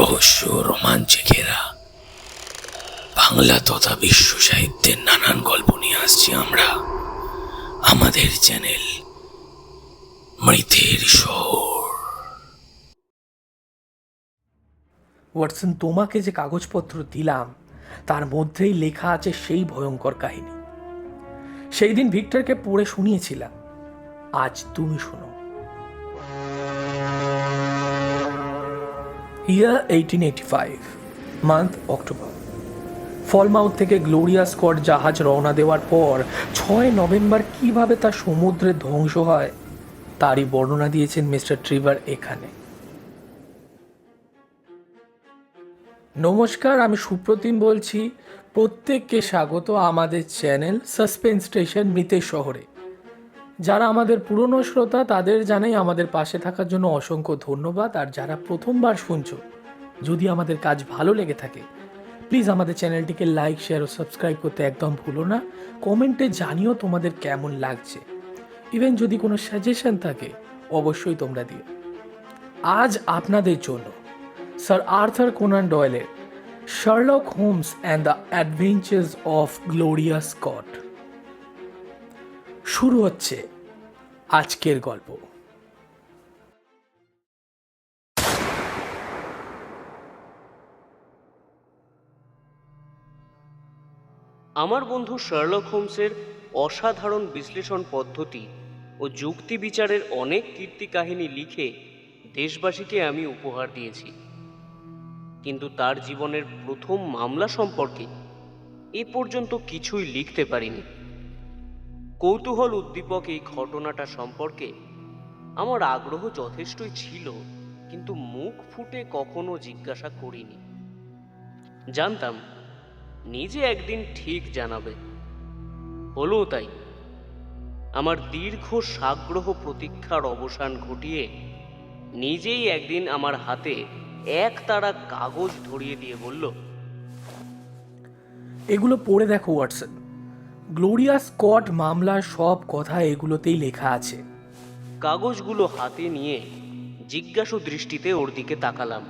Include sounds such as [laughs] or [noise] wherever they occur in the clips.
রহস্য রোমাঞ্চে ঘেরা বাংলা তথা বিশ্ব সাহিত্যের নানান গল্প নিয়ে আসছি আমরা। আমাদের চ্যানেল মৃতের শহর। ওয়াটসন, তোমাকে যে কাগজপত্র দিলাম, তার মধ্যেই লেখা আছে সেই ভয়ঙ্কর কাহিনী। সেই দিন ভিক্টরকে পড়ে শুনিয়েছিলাম। আজ তুমি শোনো। Year eighteen eighty five month October Falmouth থেকে গ্লোরিয়া স্কট জাহাজ রওনা দেওয়ার পর ছয় নভেম্বর কীভাবে তা সমুদ্রে ধ্বংস হয়, তারই বর্ণনা দিয়েছেন মিস্টার ট্রিভার এখানে। নমস্কার, আমি সুপ্রতিম বলছি। প্রত্যেককে স্বাগত আমাদের চ্যানেল সাসপেন্স স্টেশন মৃতের শহরে। যারা আমাদের পুরনো শ্রোতা, তাদের জানাই আমাদের পাশে থাকার জন্য অসংখ্য ধন্যবাদ। আর যারা প্রথমবার শুনছো, যদি আমাদের কাজ ভালো লেগে থাকে, প্লিজ আমাদের চ্যানেলটিকে লাইক, শেয়ার ও সাবস্ক্রাইব করতে একদম ভুলো না। কমেন্টে জানিও তোমাদের কেমন লাগছে। ইভেন যদি কোনো সাজেশন থাকে, অবশ্যই তোমরা দিও। আজ আপনাদের জন্য sir Arthur Conan ডয়েলের Sherlock Holmes and the adventures of Gloria Scott শুরু হচ্ছে আজকের গল্প। আমার বন্ধু শার্লক হোমসের অসাধারণ বিশ্লেষণ পদ্ধতি ও যুক্তি বিচারের অনেক কীর্তি কাহিনী লিখে দেশবাসীকে আমি উপহার দিয়েছি। কিন্তু তার জীবনের প্রথম মামলা সম্পর্কে এ পর্যন্ত কিছুই লিখতে পারিনি। কৌতূহল উদ্দীপক এই ঘটনাটা সম্পর্কে আমার আগ্রহ যথেষ্টই ছিল, কিন্তু মুখ ফুটে কখনো জিজ্ঞাসা করিনি। জানতাম, নিজে একদিন ঠিক জানাবে। হলো তাই, আমার দীর্ঘ সাগ্রহ প্রতীক্ষার অবসান ঘটিয়ে নিজেই একদিন আমার হাতে এক তারা কাগজ ধরিয়ে দিয়ে বলল, এগুলো পড়ে দেখো, ওয়াটসন। গ্লোরিয়া স্কট মামলার সব কথা এগুলোতেই লেখা আছে। কাগজগুলো হাতে নিয়ে জিজ্ঞাসু দৃষ্টিতে ওর দিকে তাকালাম।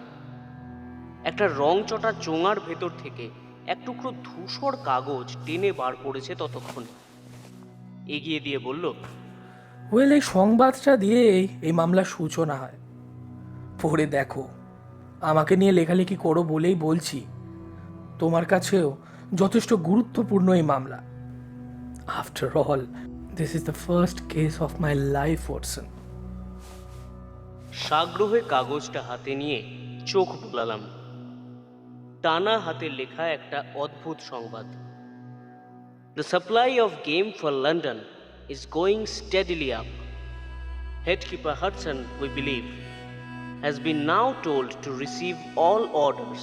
একটা রংচটা চোঙার ভেতর থেকে এক টুকরো ধূসর কাগজ টেনে বার করেছে ততক্ষণে। এগিয়ে দিয়ে বলল ওয়েল এই সংবাদটা দিয়েই এই মামলার সূচনা হয়। পড়ে দেখো। আমাকে নিয়ে লেখালেখি করো বলেই বলছি। তোমার কাছেও যথেষ্ট গুরুত্বপূর্ণ এই মামলা। After all this is the first case of my life Watson সাগ্রহে কাগজটা হাতে নিয়ে চোখ বোলালাম। টানা হাতে লেখা একটা অদ্ভুত সংবাদ। The supply of game for London is going steadily up headkeeper Hudson we believe has been now told to receive all orders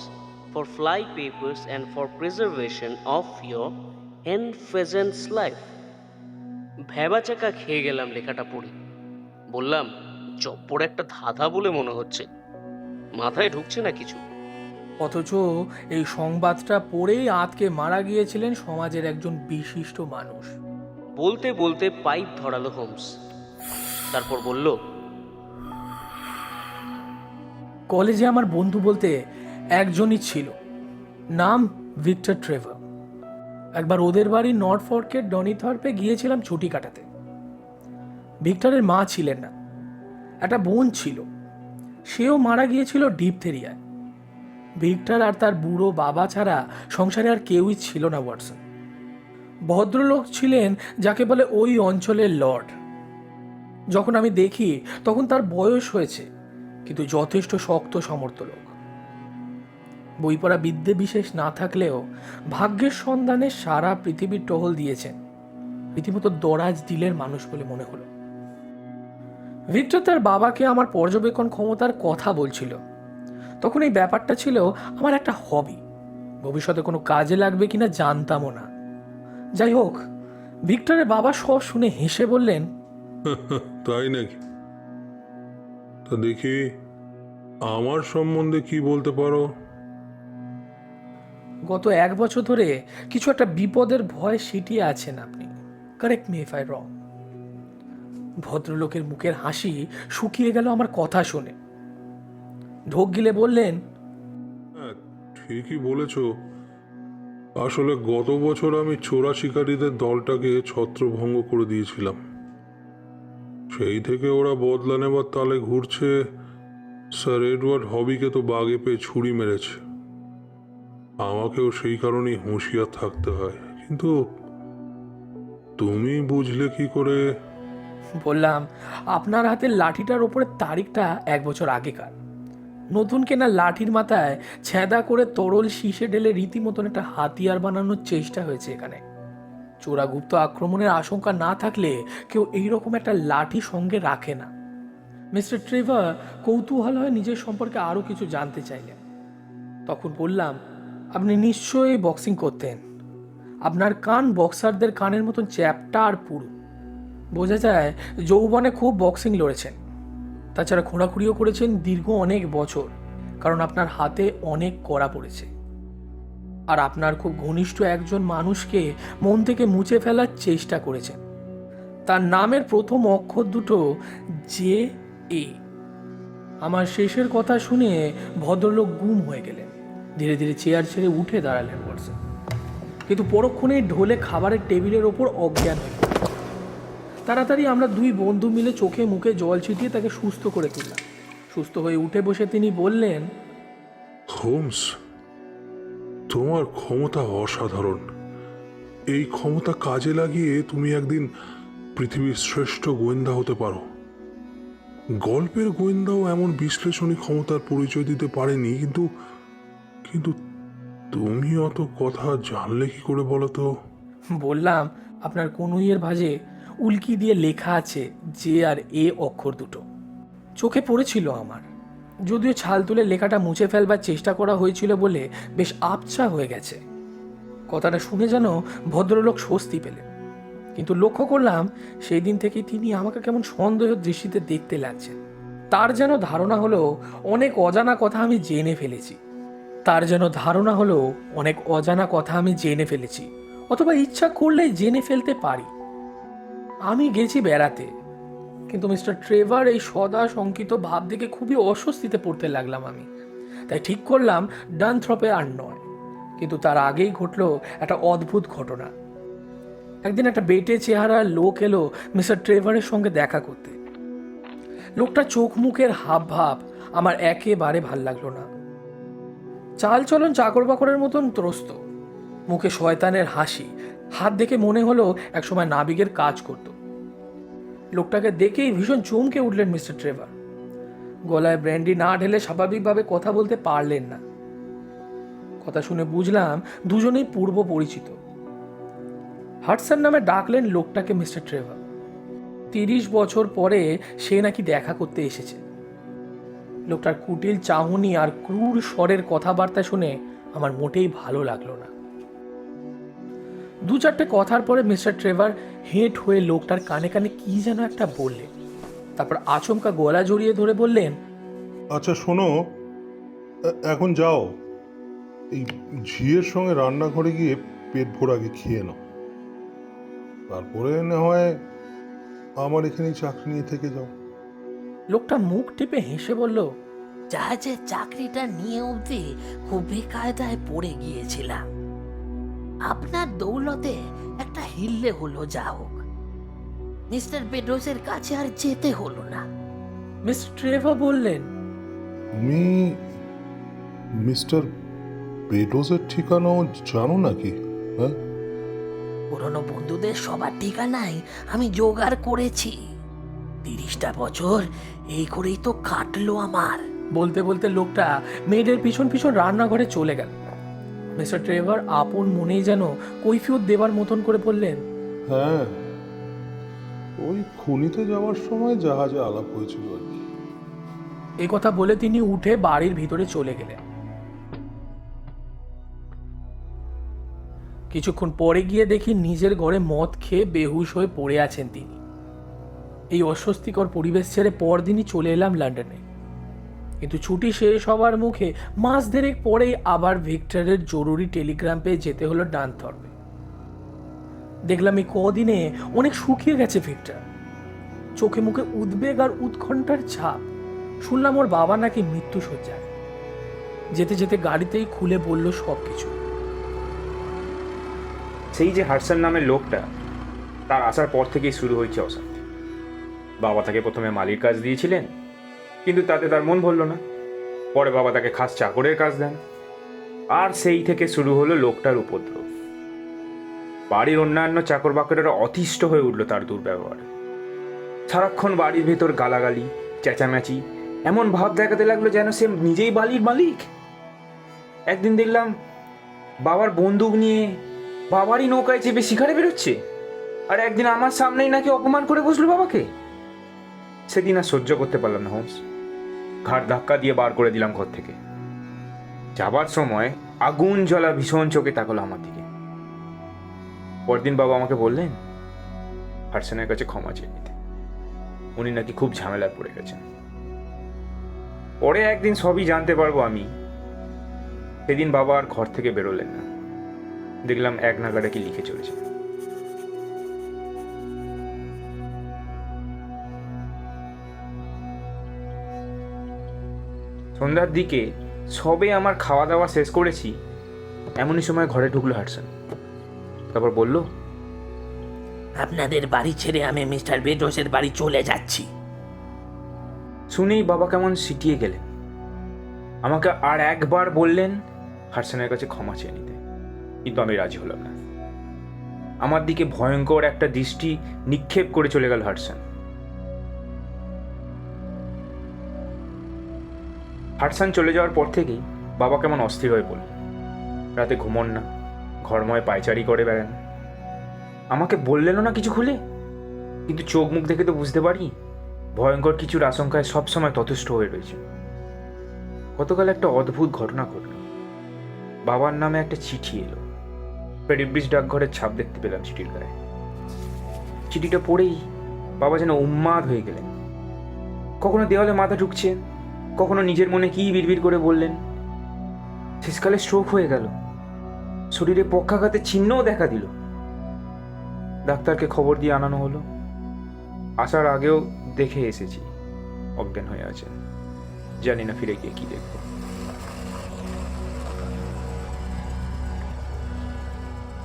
for fly papers and for preservation of your hen pheasant's life. ভেবাচাকা খেয়ে গেলাম লেখাটা পড়ি। বললাম চপ্পর একটা ধাঁধা বলে মনে হচ্ছে। মাথায় ঢুকছে না কিছু। অথচ এই সংবাদটা পড়েই আতকে মারা গিয়েছিলেন সমাজের একজন বিশিষ্ট মানুষ। বলতে বলতে পাইপ ধরালো হোমস। তারপর বলল কলেজে আমার বন্ধু বলতে একজনই ছিল। নাম ভিক্টর ট্রেভার। একবার ওদের বাড়ি নর্থ ফর্কের ডনিথর্পে গিয়েছিলাম ছুটি কাটাতে। ভিক্টরের মা ছিলেন না। একটা বোন ছিল। সেও মারা গিয়েছিল ডিপথেরিয়ায়। ভিক্টর আর তার বুড়ো বাবা ছাড়া সংসারে আর কেউই ছিল না, ওয়াটসন। ভদ্রলোক ছিলেন যাকে বলে ওই অঞ্চলের লর্ড। যখন আমি দেখি, তখন তার বয়স হয়েছে, কিন্তু যথেষ্ট শক্ত সমর্থ লোক বই পড়া বিদ্যে বিশেষ না থাকলেও ভাগ্যের সন্ধানে সারা পৃথিবীর টহল দিয়েছেন। রীতিমতো দরাজ দিলের মানুষ বলে মনে হলো। ভিক্টর তার বাবাকে আমার পর্যবেক্ষণ ক্ষমতার কথা বলছিল। তখন এই ব্যাপারটা ছিল আমার একটা হবি। ভবিষ্যতে কোনো কাজে লাগবে কিনা জানতামও না। যাই হোক, ভিক্টরের বাবা সব শুনে হেসে বললেন, [laughs] তাই নাকি? তা দেখি, আমার সম্বন্ধে কি বলতে পারো? গত এক বছর ধরে কিছু একটা বিপদের ভয় সিটিয়ে আছেন আপনি। Correct me if I wrong ভদ্রলোকের মুখের হাসি শুকিয়ে গেল আমার কথা শুনে। ঢোক গিলে বললেন ঠিকই বলেছ। আসলে গত বছর আমি চোরা শিকারীদের দলটাকে ছত্রভঙ্গ করে দিয়েছিলাম। সেই থেকে ওরা বদলা নেবার তালে ঘুরছে। স্যার এডওয়ার্ড হবিকে তো বাগে পেয়ে ছুরি মেরেছে। আমাকেও সেই কারণেই হুঁশিয়ার থাকতে হয়। কিন্তু তুমি বুঝলে কি করে? বললাম, আপনার হাতের লাঠিটার ওপরে তারিখটা এক বছর আগেকার। নতুন কেনা লাঠির মাথায় ছেঁদা করে তরল শীষে ঢেলে রীতিমতন একটা হাতিয়ার বানানোর চেষ্টা হয়েছে এখানে। চোরাগুপ্ত আক্রমণের আশঙ্কা না থাকলে কেউ এইরকম একটা লাঠি সঙ্গে রাখে না। মিস্টার ট্রেভার কৌতূহল হয়ে নিজের সম্পর্কে আরও কিছু জানতে চাইলেন। তখন বললাম আপনি নিশ্চয়ই বক্সিং করতেন। আপনার কান বক্সারদের কানের মতন চ্যাপটা আর পুরু। বোঝা যায় যৌবনে খুব বক্সিং লড়েছেন। তাছাড়া খোঁড়াখুড়িও করেছেন দীর্ঘ অনেক বছর, কারণ আপনার হাতে অনেক কড়া পড়েছে। আর আপনার খুব ঘনিষ্ঠ একজন মানুষকে মন থেকে মুছে ফেলার চেষ্টা করেছেন। তার নামের প্রথম অক্ষর দুটো জে এ। আমার শেষের কথা শুনে ভদ্রলোক গুম হয়ে গেলেন। ধীরে ধীরে চেয়ার ছেড়ে উঠে দাঁড়ালেন বলছেন কিন্তু পরক্ষণেই ঢোলে খাবারের টেবিলের ওপর অজ্ঞান হয়ে তাড়াতাড়ি আমরা দুই বন্ধু মিলে চোখে মুখে জল ছিটিয়ে তাকে সুস্থ করে তুললাম। সুস্থ হয়ে উঠে বসে তিনি বললেন, হোমস, তোমার ক্ষমতা অসাধারণ। এই ক্ষমতা কাজে লাগিয়ে তুমি একদিন পৃথিবীর শ্রেষ্ঠ গোয়েন্দা হতে পারো। গল্পের গোয়েন্দাও এমন বিশ্লেষণী ক্ষমতার পরিচয় দিতে পারেনি, কিন্তু কিন্তু তুমি অত কথা জানলে কি করে বলো তো? বললাম, আপনার কনুইয়ের ভাঁজে উল্কি দিয়ে লেখা আছে জে আর এ অক্ষর দুটো। চোখে পড়েছিল আমার। যদিও ছাল তুলে লেখাটা মুছে ফেলবার চেষ্টা করা হয়েছিল বলে বেশ আবছা হয়ে গেছে। কথাটা শুনে যেন ভদ্রলোক স্বস্তি পেলেন। কিন্তু লক্ষ্য করলাম, সেই দিন থেকেই তিনি আমাকে কেমন সন্দেহ দৃষ্টিতে দেখতে লাগছেন। তার যেন ধারণা হলো, অনেক অজানা কথা আমি জেনে ফেলেছি। তার যেন ধারণা হলো, অনেক অজানা কথা আমি জেনে ফেলেছি, অথবা ইচ্ছা করলেই জেনে ফেলতে পারি। আমি গেছি বেড়াতে, কিন্তু মিস্টার ট্রেভার এই সদা শঙ্কিত ভাব দেখে খুবই অস্বস্তিতে পড়তে লাগলাম আমি। তাই ঠিক করলাম, ডানথ্রপে আর নয়। কিন্তু তার আগেই ঘটলো একটা অদ্ভুত ঘটনা। একদিন একটা বেটে চেহারার লোক এলো মিস্টার ট্রেভারের সঙ্গে দেখা করতে। লোকটা চোখ মুখের হাব ভাব আমার একেবারে ভালো লাগল না। চাল চলন চাকর বাকরের মতন ত্রস্ত। মুখে শয়তানের হাসি, হাত দেখে মনে হলো একসময় নাবিকের কাজ করত। লোকটাকে দেখেই ভীষণ চমকে উঠলেন মিস্টার ট্রেভার। গলায় ব্র্যান্ডি না ঢেলে স্বাভাবিকভাবে কথা বলতে পারলেন না। কথা শুনে বুঝলাম দুজনেই পূর্ব পরিচিত। হাটসন নামে ডাকলেন লোকটাকে মিস্টার ট্রেভার। তিরিশ বছর পরে সে নাকি দেখা করতে এসেছে। লোকটার কুটিল চাহনি আর ক্রূর স্বরের কথাবার্তা শুনে আমার মোটেই ভালো লাগল না। দু চারটে কথার পরে মিস্টার ট্রেভার হেঁট হয়ে লোকটার কানে কানে কি যেন একটা বললেন। তারপর আচমকা গলা জড়িয়ে ধরে বললেন আচ্ছা শোনো এখন যাও। এই ঝিয়ের সঙ্গে রান্নাঘরে গিয়ে পেট ভরাকে খেয়ে নাও। তারপরে না হয় আমার এখানেই চাকরি নিয়ে থেকে যাও। লোকটা মুখ টিপে হেসে বলল জাহাজের চাকরিটা নিয়ে অবধি খুব বেকায়দায় পড়ে গিয়েছিলাম। আপনার দৌলতে একটা হিল্লে হলো যা হোক। মিস্টার পেড্রোসের কাছে আর যেতে হলো না। মিস্টার ট্রেভার বললেন তুমি মিস্টার বেডোজের ঠিকানাও জানো নাকি? হ্যাঁ? পুরনো বন্ধুদের সবার ঠিকানাই আমি জোগাড় করেছি। তিরিশটা বছর? এই করেই তো কাটলো আমার। বলতে বলতে লোকটা মেয়েদের পিছন পিছন রান্নাঘরে চলে গেল। মিস্টার ট্রেভার আপন মনেই যেন কৈফিয়ত দেবার মতন করে বললেন হ্যাঁ ওই খুনিতে যাওয়ার সময় জাহাজে আলাপ হয়েছিল আর কি। এই কথা বলে তিনি উঠে বাড়ির ভিতরে চলে গেলেন। কিছুক্ষণ পরে গিয়ে দেখি নিজের ঘরে মদ খেয়ে বেহুশ হয়ে পড়ে আছেন তিনি। এই অস্বস্তিকর পরিবেশ ছেড়ে পরদিনই চলে এলাম লন্ডনে। কিন্তু ছুটি শেষ হওয়ার মুখে মাস দেড়েক পরেই আবার ভিক্টরের জরুরি টেলিগ্রাম পেয়ে যেতে হলো ডানথর্পে দেখলাম এই কদিনে অনেক শুকিয়ে গেছে ভিক্টর। চোখে মুখে উদ্বেগ আর উৎকণ্ঠার ছাপ। শুনলাম ওর বাবা নাকি মৃত্যু সজ্জায় যেতে যেতে গাড়িতেই খুলে বলল সব কিছু সেই যে হার্সান নামের লোকটা, তার আসার পর থেকেই শুরু হয়েছে অশান্তি বাবা তাকে প্রথমে মালির কাজ দিয়েছিলেন, কিন্তু তাতে তার মন ভরল না। পরে বাবা তাকে খাস চাকরের কাজ দেন। আর সেই থেকে শুরু হলো লোকটার উপদ্রব। বাড়ির অন্যান্য চাকর বাকরেরা অতিষ্ঠ হয়ে উঠল তার দুর্ব্যবহার। সারাক্ষণ বাড়ির ভেতর গালাগালি, চেঁচামেচি, এমন ভাব দেখাতে লাগল যেন সে নিজেই বালির মালিক। একদিন দেখলাম বাবার বন্দুক নিয়ে বাবারই নৌকায় চেপে শিকারে বেরোচ্ছে। আর একদিন আমার সামনেই নাকি অপমান করে বসল বাবাকে। সেদিন আর সহ্য করতে পারলাম না হোমস ঘাট ধাক্কা দিয়ে বার করে দিলাম ঘর থেকে। যাবার সময় আগুন জ্বলা ভীষণ চোখে তাকালো আমার দিকে। পরদিন বাবা আমাকে বললেন, হার্সনের কাছে ক্ষমা চেয়ে নিতে। উনি নাকি খুব ঝামেলায় পড়ে গেছেন। পরে একদিন সবই জানতে পারব আমি। সেদিন বাবা আর ঘর থেকে বেরোলেন না। দেখলাম এক নাগাড়ে কি লিখে চলেছে। সন্ধ্যার দিকে সবে আমার খাওয়া দাওয়া শেষ করেছি এমনই সময় ঘরে ঢুকলো হাটসন। তারপর বলল আপনাদের বাড়ি ছেড়ে আমি মিস্টার বেডোসের বাড়ি চলে যাচ্ছি। শুনেই বাবা কেমন সিটিয়ে গেলেন। আমাকে আর একবার বললেন হার্সনের কাছে ক্ষমা চেয়ে নিতে। কিন্তু আমি রাজি হলাম না। আমার দিকে ভয়ঙ্কর একটা দৃষ্টি নিক্ষেপ করে চলে গেল হার্সন হার্সন চলে যাওয়ার পর থেকেই বাবা কেমন অস্থির হয়ে পড়ল। রাতে ঘুমন না, ঘরময় পায়চারি করে বেড়ান। আমাকে বললেনও না কিছু খুলে? কিন্তু চোখ মুখ দেখে তো বুঝতে পারি, ভয়ঙ্কর কিছুর আশঙ্কায় সবসময় তথেষ্ট হয়ে রয়েছে। গতকাল একটা অদ্ভুত ঘটনা ঘটল। বাবার নামে একটা চিঠি এলো। পেডিব্রিজ ডাকঘরের ছাপ দেখতে পেলাম চিঠির গায়ে। চিঠিটা পড়েই বাবা যেন উন্মাদ হয়ে গেলেন। কখনো দেওয়ালে মাথা ঢুকছে কখনো নিজের মনে কি বিড়বিড় করে বললেন? শেষকালে স্ট্রোক হয়ে গেল। শরীরে পক্ষাঘাতের চিহ্নও দেখা দিল। ডাক্তারকে খবর দিয়ে আনানো হলো। আসার আগেও দেখে এসেছি, অজ্ঞান হয়ে আছেন। জানি না ফিরে গিয়ে কি দেখব।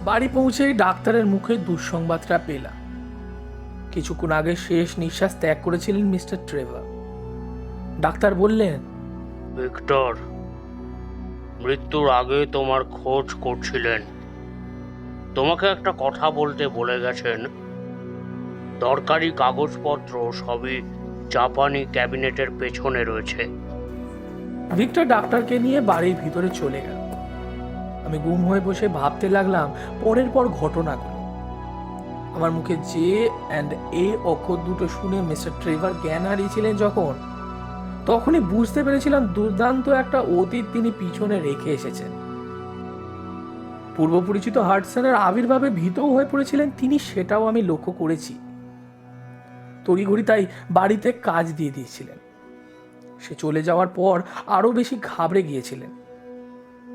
বাড়ি পৌঁছেই ডাক্তারের মুখে দুঃসংবাদটা পেলাম। কিছুক্ষণ আগে শেষ নিঃশ্বাস ত্যাগ করেছিলেন মিস্টার ট্রেভার। ডাক্তার বললেন ভিক্টর মৃত্যুর আগে তোমার খোঁজ করছিলেন। তোমাকে একটা কথা বলতে বলে গেছেন। দরকারি কাগজপত্র সবই জাপানি ক্যাবিনেটের পেছনে রয়েছে। ভিক্টর ডাক্তারকে নিয়ে বাড়ির ভিতরে চলে গেল। আমি গুম হয়ে বসে ভাবতে লাগলাম পরের পর ঘটনাগুলো আমার মুখে জে অ্যান্ড এ অক্ষর দুটো শুনে মিস্টার ট্রেভার জ্ঞান হারিয়েছিলেন যখন তখনই বুঝতে পেরেছিলাম দুর্দান্ত একটা অতীত তিনি পিছনে রেখে এসেছেন। পূর্ব পরিচিত হার্টসনের আবির্ভাবে ভীতও হয়ে পড়েছিলেন তিনি, সেটাও আমি লক্ষ্য করেছি। তড়িঘড়ি তাই বাড়িতে কাজ দিয়ে দিয়েছিলেন। সে চলে যাওয়ার পর আরও বেশি ঘাবড়ে গিয়েছিলেন।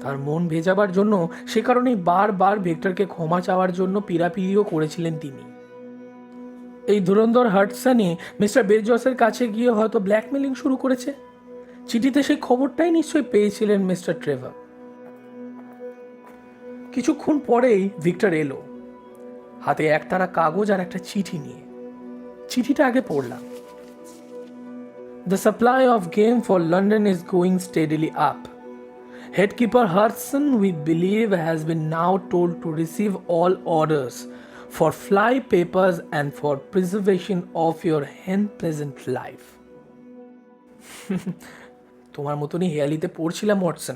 তার মন ভেজাবার জন্য সে কারণেই বারবার ভেক্টরকে ক্ষমা চাওয়ার জন্য পীড়াপিড়িও করেছিলেন তিনি। এই ধুরন্ধর হার্টসানি মিস্টার বেজসের কাছে গিয়ে হয়তো ব্ল্যাকমেলিং শুরু করেছে। চিঠিতে সেই খবরটাই নিশ্চয়ই পেয়েছিলেন মিস্টার ট্রেভার। কিছুক্ষণ পরেই ভিক্টর এলো। হাতে একতারা কাগজ আর একটা চিঠি নিয়ে। চিঠিটা আগে পড়লাম। The supply of game for London is going steadily up Headkeeper Hudson, we believe, has been now told to receive all orders. For fly papers and for preservation of your hen pleasant life. [laughs] তোমার মতনই হেয়ালিতে পড়ছিলাম, Watson.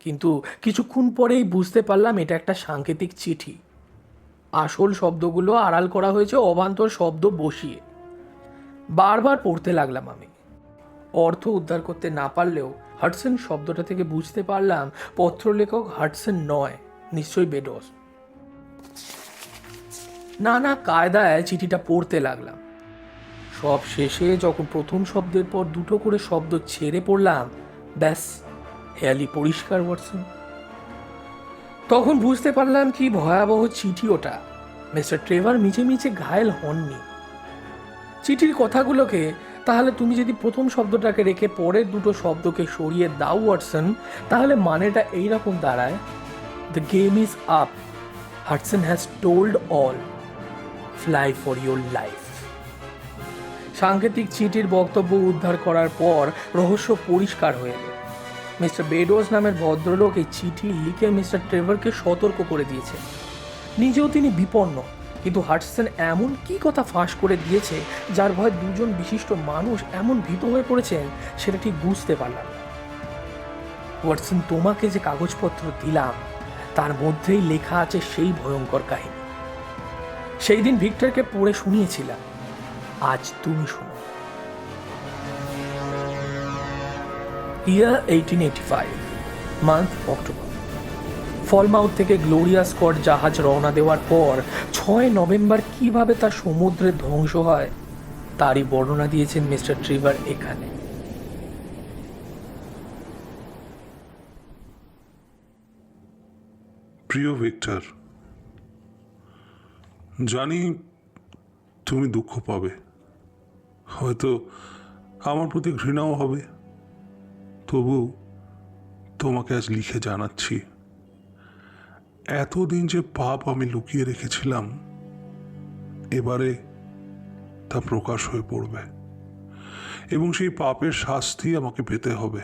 কিন্তু কিছুক্ষণ পরেই বুঝতে পারলাম এটা একটা সাংকেতিক চিঠি। আসল শব্দগুলো আড়াল করা হয়েছে, অবান্তর শব্দ বসিয়ে। বারবার পড়তে লাগলাম আমি। অর্থ উদ্ধার করতে না পারলেও হাটসন শব্দটা থেকে বুঝতে পারলাম, পত্রলেখক হাটসন নয়, নিশ্চয়ই বেডস। নানা কায়দায় চিঠিটা পড়তে লাগলাম। সব শেষে যখন প্রথম শব্দের পর দুটো করে শব্দ ছেড়ে পড়লাম, ব্যাস হেয়ালি পরিষ্কার ওয়াটসন তখন বুঝতে পারলাম কি ভয়াবহ চিঠি ওটা। মিস্টার ট্রেভার মিছে মিছে ঘায়েল হননি। চিঠির কথাগুলোকে, তাহলে তুমি যদি প্রথম শব্দটাকে রেখে পরের দুটো শব্দকে সরিয়ে দাও, ওয়াটসন, তাহলে মানেটা এইরকম দাঁড়ায়। The game is up Hudson has told all fly for your life সাংকেতিক চিঠির বক্তব্য উদ্ধার করার পর রহস্য পরিষ্কার হয়ে এলো। মিস্টার বেডোস নামের ভদ্রলোক এই চিঠি লিখে মিস্টার ট্রেভারকে সতর্ক করে দিয়েছে। নিজেও তিনি বিপন্ন, কিন্তু হাটসন এমন কি কথা ফাঁস করে দিয়েছে যার ভয় দুজন বিশিষ্ট মানুষ এমন ভীত হয়ে পড়েছেন সেটা ঠিক বুঝতে পারলাম ওয়াটসন, তোমাকে যে কাগজপত্র দিলাম, তার মধ্যেই লেখা আছে সেই ভয়ঙ্কর কাহিনী। সেই দিন ভিক্টরকে পড়ে শুনিয়েছিলাম। আজ তুমি শোনো। Year eighteen eighty five month October Falmouth থেকে গ্লোরিয়া স্কট জাহাজ রওনা দেওয়ার পর ছয় নভেম্বর কীভাবে তার সমুদ্রে ধ্বংস হয়, তারই বর্ণনা দিয়েছেন মিস্টার ট্রিভার এখানে। প্রিয় ভিক্টর জানি তুমি দুঃখ পাবে। হয়তো আমার প্রতি ঘৃণাও হবে। তবু তোমাকে আজ লিখে জানাচ্ছি। এতদিন যে পাপ আমি লুকিয়ে রেখেছিলাম, এবারে তা প্রকাশ হয়ে পড়বে। এবং সেই পাপের শাস্তি আমাকে পেতে হবে।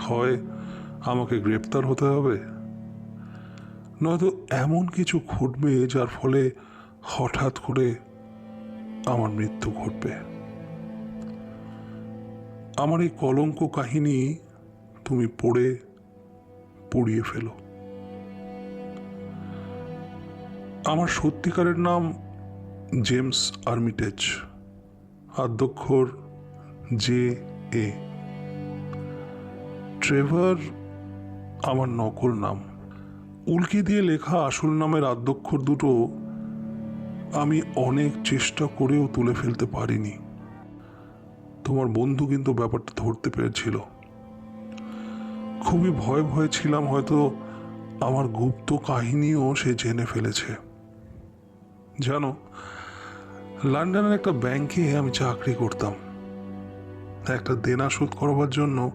হয় আমাকে গ্রেপ্তার হতে হবে নয়তো এমন কিছু ঘটবে যার ফলে হঠাৎ করে আমার মৃত্যু ঘটবে। আমার এই কলঙ্ক কাহিনী তুমি পড়ে পড়িয়ে ফেলো। আমার সত্যিকারের নাম জেমস আর্মিটেজ আদ্যক্ষর জে এ। ট্রেভার আমার নকল নাম। উল্কি দিয়ে লেখা আসল নামের আদ্যক্ষর দুটো আমি অনেক চেষ্টা করেও তুলে ফেলতে পারিনি। তোমার বন্ধু কিন্তু ব্যাপারটা ধরতে পেরেছিল। খুবই ভয় ভয় ছিলাম, হয়তো আমার গুপ্ত কাহিনীও সে জেনে ফেলেছে। জানো, লন্ডনের একটা ব্যাংকে আমি চাকরি করতাম। একটা দেনা শোধ করবার জন্য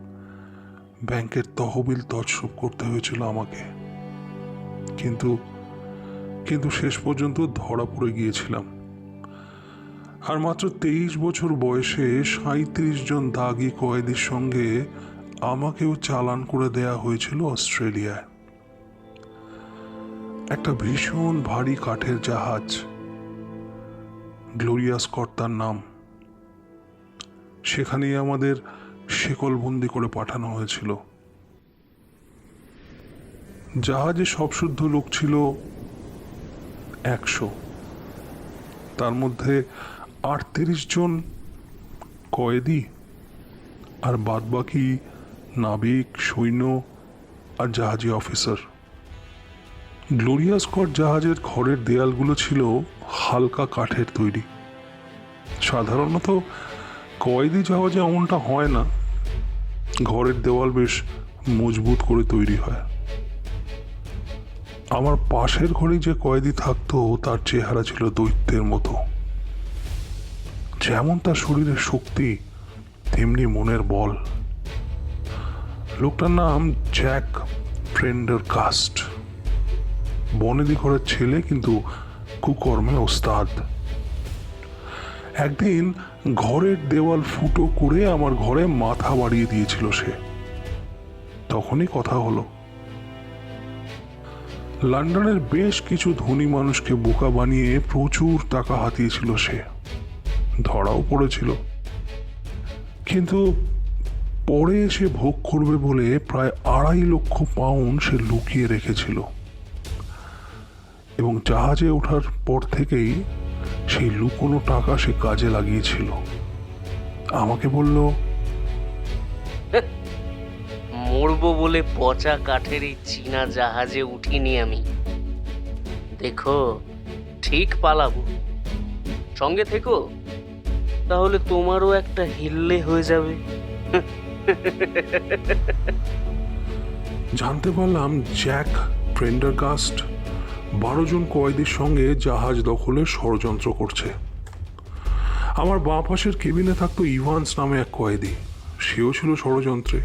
ব্যাংকের তহবিল তছরূপ করতে হয়েছিল আমাকে। কিন্তু কিন্তু শেষ পর্যন্ত ধরা পড়ে গিয়েছিলাম। আর মাত্র তেইশ বছর বয়সে সাঁত্রিশ জন দাগি কয়েদির সঙ্গে আমাকেও চালান করে দেয়া হয়েছিল অস্ট্রেলিয়ায়। একটা ভীষণ ভারী কাঠের জাহাজ। গ্লোরিয়াস কর্তার নাম। সেখানেই আমাদের শেকলবন্দি করে পাঠানো হয়েছিল। জাহাজে সব শুদ্ধ লোক ছিল একশো। তার মধ্যে আটত্রিশ জন কয়েদি আর বাদবাকি নাবিক, সৈন্য আর জাহাজি অফিসার। গ্লোরিয়া স্কট জাহাজের ঘরের দেয়ালগুলো ছিল হালকা কাঠের তৈরি। সাধারণত কয়েদি জাহাজে এমনটা হয় না, ঘরের দেওয়াল বেশ মজবুত করে তৈরি হয়। আমার পাশের ঘরে যে কয়েদি থাকতো, তার চেহারা ছিল দৈত্যের মতো। যেমন তার শরীরের শক্তি, তেমনি মনের বল। লোকটার নাম জ্যাক প্রেন্ডার কাস্ট বনেদি ঘরের ছেলে, কিন্তু কুকর্মে ওস্তাদ। একদিন ঘরের দেওয়াল ফুটো করে আমার ঘরে মাথা বাড়িয়ে দিয়েছিল সে। তখনই কথা হলো। লন্ডনের বেশ কিছু ধনী মানুষকে বোকা বানিয়ে প্রচুর টাকা হাতিয়েছিল সে। ধরাও পড়েছিল। কিন্তু পরে সে ভোগ করবে বলে প্রায় আড়াই লক্ষ পাউন্ড সে লুকিয়ে রেখেছিল। এবং জাহাজে ওঠার পর থেকেই সেই লুকোনো টাকা সে কাজে লাগিয়েছিল। আমাকে বলল মরবো বলে পচা কাঠের এই চীনা জাহাজে উঠিনি আমি। দেখো, ঠিক পালাবো। সঙ্গে থেকো, তাহলে তোমারও একটা হিল্লে হয়ে যাবে। জানতে পারলাম জ্যাক প্রেন্ডারগাস্ট বারো জন কয়েদির সঙ্গে জাহাজ দখলে ষড়যন্ত্র করছে। আমার বাঁ পাশের কেবিনে থাকতো ইভান্স নামে এক কয়েদি সেও ছিল ষড়যন্ত্রে।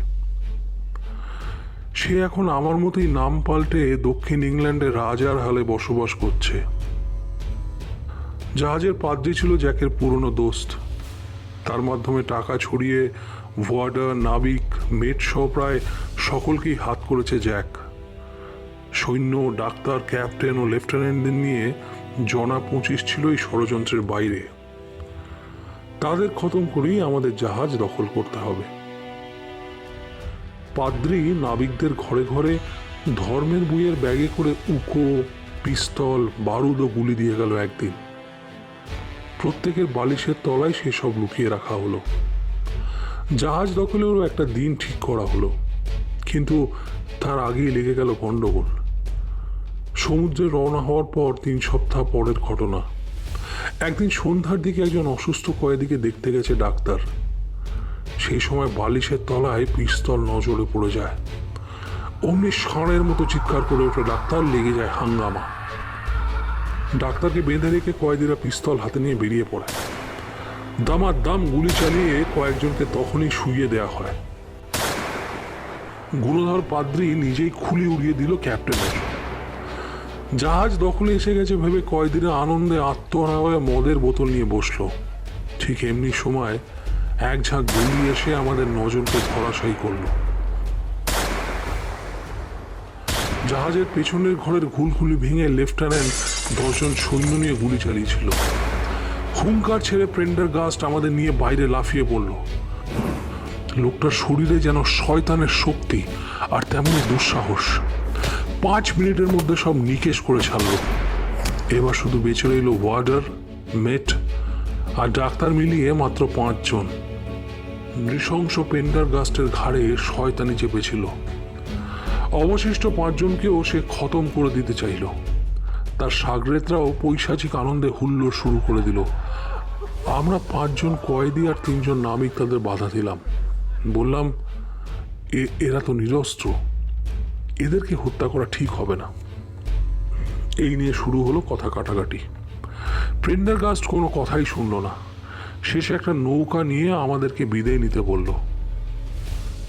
সে এখন আমার মতোই নাম পাল্টে দক্ষিণ ইংল্যান্ডে রাজার হালে বসবাস করছে। জাহাজের পাদ্রি ছিল জ্যাকের পুরনো দোস্ত। তার মাধ্যমে টাকা ছড়িয়ে ওয়ার্ডার নাবিক, মেট সহ প্রায় সকলকেই হাত করেছে জ্যাক। সৈন্য, ডাক্তার, ক্যাপ্টেন ও লেফটেন্যান্টদের নিয়ে জনা পঁচিশ ছিল এই ষড়যন্ত্রের বাইরে। তাদের খতম করেই আমাদের জাহাজ দখল করতে হবে। পাদ্রি নাবিকদের ঘরে ঘরে ধর্মের বইয়ের ব্যাগে করে উকো, পিস্তল বারুদ ও গুলি দিয়ে গেল একদিন। প্রত্যেকের বালিশের তলায় সেসব লুকিয়ে রাখা হলো। জাহাজ দখলেরও একটা দিন ঠিক করা হলো, কিন্তু তার আগেই লেগে গেল গণ্ডগোল। সমুদ্রে রওনা হওয়ার পর তিন সপ্তাহ পরের ঘটনা। একদিন সন্ধ্যার দিকে একজন অসুস্থ কয়েদিকে দেখতে গেছে ডাক্তার। সেই সময় বালিশের তলায় পিস্তল নজরে পড়ে যায়। অমনি ষাঁড়ের মতো চিৎকার করে ওঠে ডাক্তার, লেগে যায় হাঙ্গামা। ডাক্তারকে বেঁধে রেখে কয়েদিরা পিস্তল হাতে নিয়ে বেরিয়ে পড়ে। দামার দাম গুলি চালিয়ে কয়েকজনকে তখনই শুইয়ে দেয়া হয়। গুণধর পাদ্রি নিজেই খুলি উড়িয়ে দিল ক্যাপ্টেনের। জাহাজ দখলে এসে গেছে ভেবে কয়েদিরা আনন্দে আত্মহারা হয়ে মদের বোতল নিয়ে বসল। ঠিক এমনি সময় এক ঝাঁক গুলি এসে আমাদের নজরকে ধরাশায়ী করল। জাহাজের পেছনের ঘরের ঘুলঘুলি ভেঙে লেফটেন্যান্ট দশজন সৈন্য নিয়ে গুলি চালিয়েছিল। হুঙ্কার ছেড়ে প্রেন্ডার গাস্ট আমাদের নিয়ে বাইরে লাফিয়ে পড়ল। লোকটার শরীরে যেন শয়তানের শক্তি আর তেমনই দুঃসাহস। পাঁচ মিনিটের মধ্যে সব নিকেশ করে ছাড়লো। এবার শুধু বেঁচে রইল ওয়ার্ডার, মেট আর ডাক্তার মিলিয়ে মাত্র পাঁচজন। নৃশংস পেন্ডার গাস্টের ঘাড়ে শয়তানি চেপেছিল। অবশিষ্ট পাঁচজনকেও সে খতম করে দিতে চাইল। তার সাগরেতরাও পৈশাচিক আনন্দে হুল্লোড় শুরু করে দিল। আমরা পাঁচজন কয়েদি আর তিনজন নামিক তাদের বাধা দিলাম। বললাম, "এ- এরা তো নিরস্ত্র। এদেরকে হত্যা করা ঠিক হবে না। এই নিয়ে শুরু হলো কথা কাটাকাটি। প্রেন্ডারগাস্ট কোনো কথাই শুনল না। শেষে একটা নৌকা নিয়ে আমাদেরকে বিদায় নিতে বলল।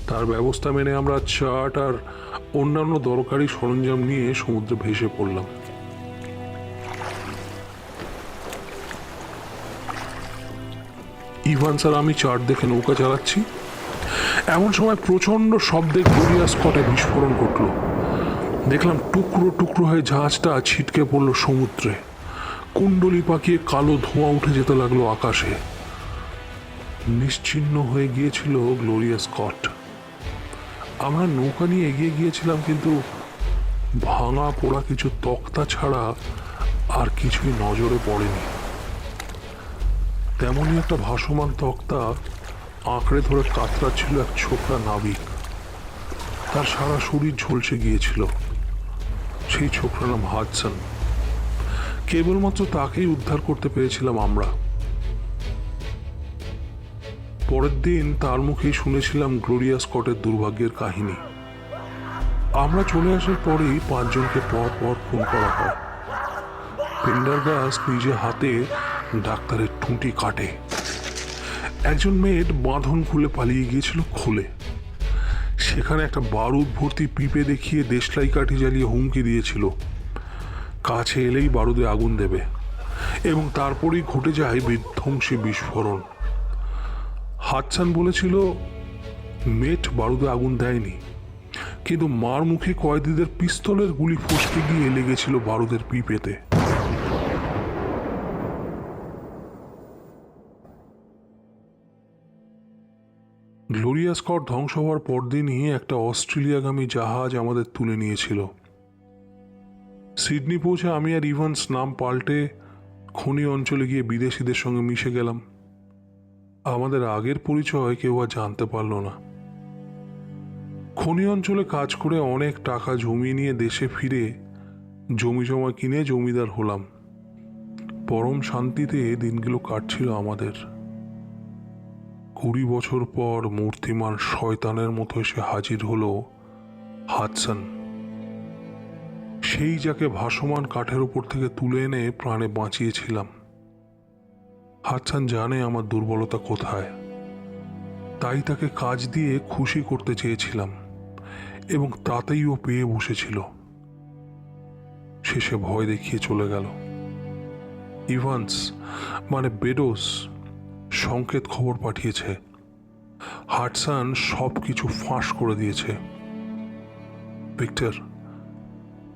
তার ব্যবস্থা মেনে আমরা চার্ট আর অন্যান্য দরকারি সরঞ্জাম নিয়ে সমুদ্রে ভেসে পড়লাম। ইভান্স আর আমি চার্ট দেখে নৌকা চালাচ্ছি। এমন সময় প্রচণ্ড শব্দে গড়িয়া স্পটে বিস্ফোরণ ঘটল। দেখলাম টুকরো টুকরো হয়ে জাহাজটা ছিটকে পড়ল সমুদ্রে। কুণ্ডলি পাকিয়ে কালো ধোঁয়া উঠে যেতে লাগল আকাশে। নিশ্চিহ্ন হয়ে গিয়েছিল গ্লোরিয়া স্কট। আমরা নৌকা নিয়ে এগিয়ে গিয়েছিলাম কিন্তু ভাঙা পোড়া কিছু তক্তা ছাড়া আর কিছুই নজরে পড়েনি। তেমনই একটা ভাসমান তক্তা আঁকড়ে ধরে কাতরাচ্ছিল এক ছোকরা নাবিক। তার সারা শরীর ঝলসে গিয়েছিল। সেই ছোকরা নাম হাডসন। কেবলমাত্র তাকেই উদ্ধার করতে পেরেছিলাম আমরা। পরের দিন তার মুখেই শুনেছিলাম গ্লোরিয়া স্কটের দুর্ভাগ্যের কাহিনী। আমরা চলে আসার পরেই পাঁচজনকে পর পর খুন করা হয়। পেন্ডারগাস নিজে হাতে ডাক্তারের ঠুঁটি কাটে। একজন মেয়ের বাঁধন খুলে পালিয়ে গিয়েছিল খুলে। সেখানে একটা বারুদ ভর্তি পিপে দেখিয়ে দেশলাই কাঠি জ্বালিয়ে হুমকি দিয়েছিল। কাছে এলেই বারুদে আগুন দেবে এবং তারপরেই ঘটে যায় বিধ্বংসী বিস্ফোরণ। হাতছান বলেছিল মেট বারুদে আগুন দেয়নি। কিন্তু মার মুখে কয়েদিদের পিস্তলের গুলি ফসকে গিয়ে লেগেছিল বারুদের পিপেতে। গ্লোরিয়া স্কট ধ্বংস হওয়ার পরদিনই একটা অস্ট্রেলিয়াগামী জাহাজ আমাদের তুলে নিয়েছিল। সিডনি পৌঁছে আমি আর ইভান্স নাম পাল্টে খনি অঞ্চলে গিয়ে বিদেশিদের সঙ্গে মিশে গেলাম। আমাদের আগের পরিচয় কেউ আর জানতে পারল না। খনি অঞ্চলে কাজ করে অনেক টাকা জমিয়ে নিয়ে দেশে ফিরে জমি জমা কিনে জমিদার হলাম। পরম শান্তিতে দিনগুলো কাটছিল আমাদের। কুড়ি বছর পর মূর্তিমান শয়তানের মতো এসে হাজির হলো হাদসন। সেই যাকে ভাসমান কাঠের উপর থেকে তুলে এনে প্রাণে বাঁচিয়েছিলাম। হাতছান জানে আমার দুর্বলতা কোথায়। তাই তাকে কাজ দিয়ে খুশি করতে চেয়েছিলাম এবং তাতেই ও পেয়ে বসেছিল। শেষে ভয় দেখিয়ে চলে গেল। ইভান্স মানে বেডোস, সংকেত খবর পাঠিয়েছে। হাটসান সব কিছু ফাঁস করে দিয়েছে। ভিক্টর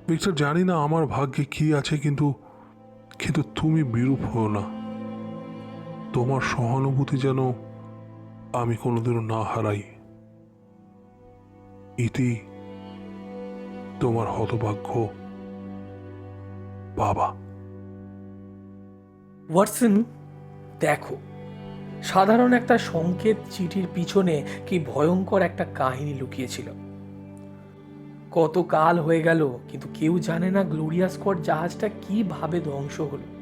ভিক্টর জানি না আমার ভাগ্যে কি আছে, কিন্তু কিন্তু তুমি বিরূপ হও না। তোমার সহানুভূতি যেন আমি কোনোদিনও না হারাই। ইতি তোমার হতভাগ্য বাবা। ওয়াটসন, দেখো, সাধারণ একটা সংকেত চিঠির পিছনে কি ভয়ঙ্কর একটা কাহিনী লুকিয়েছিল। কত কাল হয়ে গেল, কিন্তু কেউ জানে না গ্লোরিয়া স্কট জাহাজটা কীভাবে ধ্বংস হলো।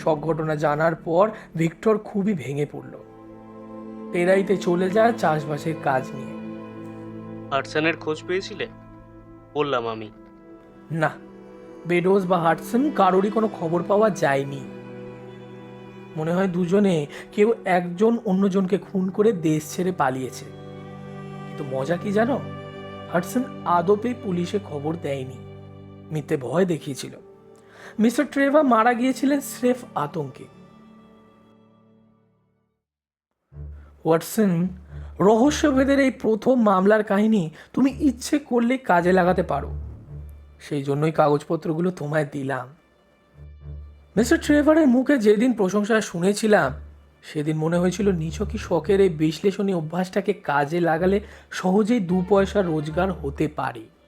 সব ঘটনা জানার পর ভিক্টর খুবই ভেঙে পড়ল। টেরাইতে চলে যায় চাষবাসের কাজ নিয়ে। হারসানের খোঁজ পেয়েছিলে? বললাম আমি। না বেডোস বা হাটসন কারোরই কোনো খবর পাওয়া যায়নি। মনে হয় দুজনে কেউ একজন অন্যজনকে খুন করে দেশ ছেড়ে পালিয়েছে। কিন্তু মজা কি জানো? হাটসন আদপে পুলিশে খবর দেয়নি। মিথ্যে ভয় দেখিয়েছিল। মিস্টার ট্রেভা মারা গিয়েছিলেন স্রেফ আতঙ্কে। ওয়াটসন, রহস্যভেদের এই প্রথম মামলার কাহিনী তুমি ইচ্ছে করলে কাজে লাগাতে পারো। সেই জন্যই কাগজপত্রগুলো তোমায় দিলাম। মিস্টার ট্রেভারের মুখে যেদিন প্রশংসা শুনেছিলাম, সেদিন মনে হয়েছিল নিছকই শখের এই বিশ্লেষণী অভ্যাসটাকে কাজে লাগালে সহজেই দু পয়সা রোজগার হতে পারে।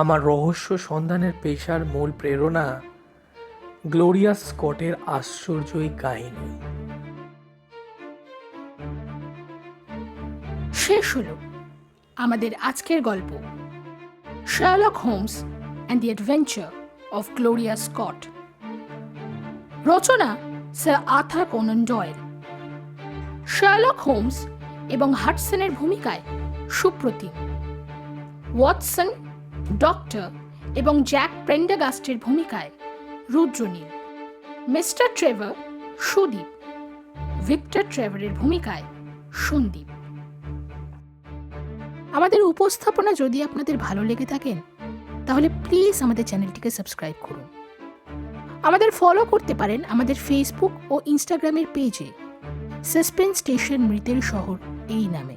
আমার রহস্য সন্ধানের পেশার মূল প্রেরণা গ্লোরিয়া স্কটের আশ্চর্যই কাহিনী। শেষ হলো আমাদের আজকের গল্প। Sherlock Holmes and the adventure of Gloria Scott Rachana sir Arthur Conan Doyle. Sherlock Holmes এবং হাটসনের ভূমিকায় সুপ্রতিম। ওয়াটসন ডক্টর এবং জ্যাক প্রেন্ডাগাস্টের ভূমিকায় Rudranil. Mister Trevor Sudip. Victor ট্রেভারের ভূমিকায় সন্দীপ। আমাদের উপস্থাপনা যদি আপনাদের ভালো লেগে থাকেন তাহলে প্লিজ আমাদের চ্যানেলটিকে সাবস্ক্রাইব করুন। আমাদের ফলো করতে পারেন আমাদের ফেসবুক ও ইনস্টাগ্রামের পেজে সাসপেন্স স্টেশন মৃতের শহর এই নামে।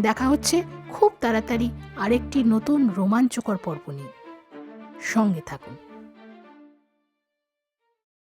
দেখা হচ্ছে খুব তাড়াতাড়ি আরেকটি নতুন রোমাঞ্চকর পর্ব নিয়ে। সঙ্গে থাকুন।